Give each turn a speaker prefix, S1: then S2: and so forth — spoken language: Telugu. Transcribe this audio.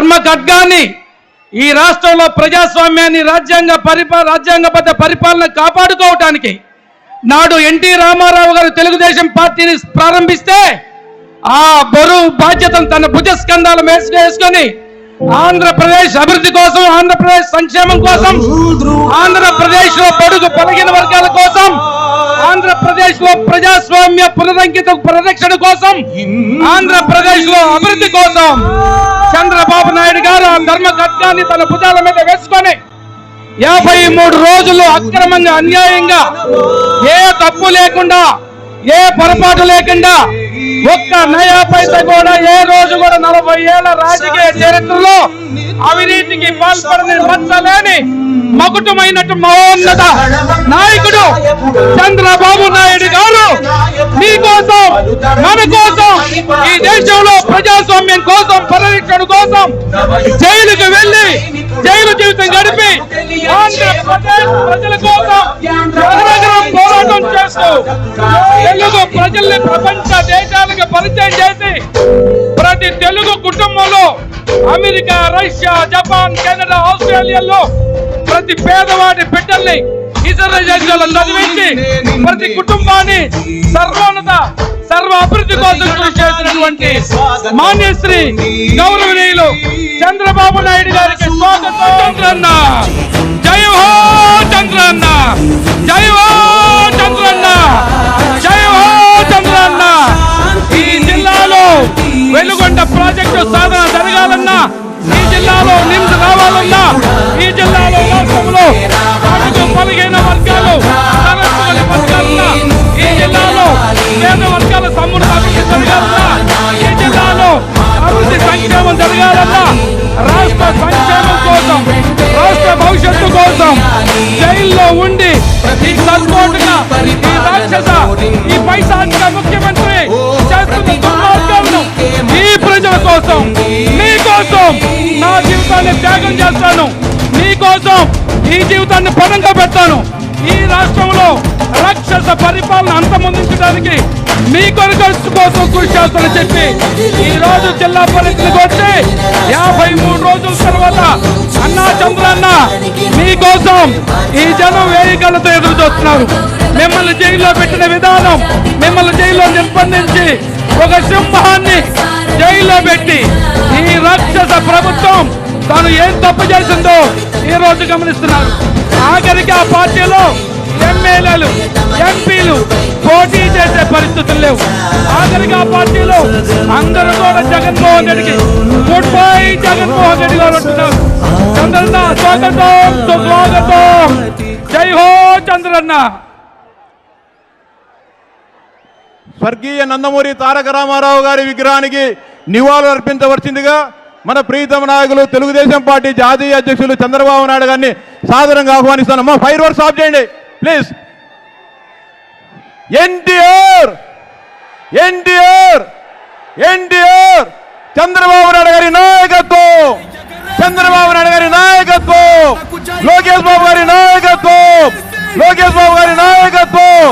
S1: ధర్మ ఖడ్గాన్ని ఈ రాష్ట్రంలో ప్రజాస్వామ్యాన్ని రాజ్యాంగ పరిపా రాజ్యాంగబద్ధ పరిపాలన కాపాడుకోవటానికి నాడు ఎన్టీ రామారావు గారు తెలుగుదేశం పార్టీని ప్రారంభిస్తే ఆ బరువు బాధ్యతను తన భుజస్కంధాలు వేసుకొని ఆంధ్రప్రదేశ్ అభివృద్ధి కోసం ఆంధ్రప్రదేశ్ సంక్షేమం కోసం ఆంధ్రప్రదేశ్లో బడుగు బలహీన వర్గాల కోసం ఆంధ్రప్రదేశ్లో ప్రజాస్వామ్య పునరంకిత పరిరక్షణ కోసం ఆంధ్రప్రదేశ్లో అభివృద్ధి కోసం చంద్రబాబు నాయుడు గారు ఆ ధర్మ ఖడ్గాన్ని తన భుజాల మీద వేసుకొని యాభై మూడు రోజులు అక్రమంగా అన్యాయంగా ఏ తప్పు లేకుండా ఏ పొరపాటు లేకుండా ఒక్క నయా పైస కూడా ఏ రోజు కూడా నలభై ఏళ్ళ రాజకీయ చరిత్రలో అవినీతికి పాల్పడని మచ్చలేని మకుటమైనట్టు మహోన్నత నాయకుడు చంద్రబాబు నాయుడు గారు మీకోసం మన కోసం ఈ దేశంలో ప్రజాస్వామ్యం కోసం పరిరక్షణ కోసం జైలుకు వెళ్ళి జైలు జీవితం గడిపి ఆంధ్రప్రదేశ్ ప్రజల కోసం పోరాటం చేస్తూ తెలుగు ప్రజల్ని ప్రపంచ దేశాలకు పరిచయం చేసి తెలుగు కుటుంబంలో అమెరికా రష్యా జపాన్ కెనడా ఆస్ట్రేలియాలో ప్రతి పేదవాడి బిడ్డల్ని ఇతర చదివించి ప్రతి కుటుంబాన్ని సర్వోన్నత సర్వ అభివృద్ధి కోసం కృషి చేసినటువంటి మాన్యశ్రీ గౌరవనీయులు చంద్రబాబు నాయుడు గారికి స్వాగతం. ప్రాజెక్టు సాధన జరగాలన్నా ఈ జిల్లాలో నిమ్స్ రావాలన్నా ఈ జిల్లాలో రాష్ట్రంలో అడుగు పదిహేను వర్గాలు వర్గాలన్నా ఈ జిల్లాలో పేద వర్గాల సమృద్ధి అభివృద్ధి జరగాలన్నా ఈ జిల్లాలో అభివృద్ధి సంక్షేమం జరగాలన్నా రాష్ట్ర సంక్షేమం కోసం జీవితాన్ని త్యాగం చేస్తాను. నీకోసం ఈ జీవితాన్ని పదంగా పెడతాను. ఈ రాష్ట్రంలో రాక్షస పరిపాలన అంతమొందించడానికి మీ కొరకు కోసం కృషి చేస్తానని చెప్పి ఈ రోజు జిల్లా పరిస్థితికి వచ్చి యాభై మూడు రోజుల తర్వాత అన్నా చంద్రన్న మీకోసం ఈ జనం వేయగలతో ఎదురు చూస్తున్నారు. మిమ్మల్ని జైల్లో పెట్టిన విధానం మిమ్మల్ని జైల్లో నిర్బంధించి ఒక సింహాన్ని జైల్లో పెట్టి ఈ రాక్షస ప్రభుత్వం తాను ఏం తప్పు చేసిందో ఈ రోజు గమనిస్తున్నారు. ఆఖరికి ఆ పార్టీలో ఎమ్మెల్యేలు ఎంపీలు పోటీ చేసే పరిస్థితులు లేవు. ఆఖరికి ఆ పార్టీలో అందరూ కూడా జగన్మోహన్ రెడ్డికి గుడ్ బై జగన్మోహన్ రెడ్డి గారు అంటున్నారు. చంద్రన్న స్వాగతం సుస్వాగతం. జై హో చంద్రన్న.
S2: స్వర్గీయ నందమూరి తారక రామారావు గారి విగ్రహానికి నివాళులు అర్పించవలసిందిగా మన ప్రీతమ నాయకులు తెలుగుదేశం పార్టీ జాతీయ అధ్యక్షులు చంద్రబాబు నాయుడు గారిని సాదరంగా ఆహ్వానిస్తాను మా ఫైర్ వర్క్స్ ఆఫ్ చేయండి. ప్లీజ్ ఎన్టీఆర్! ఎన్టీఆర్! ఎన్టీఆర్! చంద్రబాబు నాయుడు గారి నాయకత్వం! చంద్రబాబు నాయుడు గారి నాయకత్వం! లోకేష్ బాబు గారి నాయకత్వం! లోకేష్ బాబు గారి నాయకత్వం!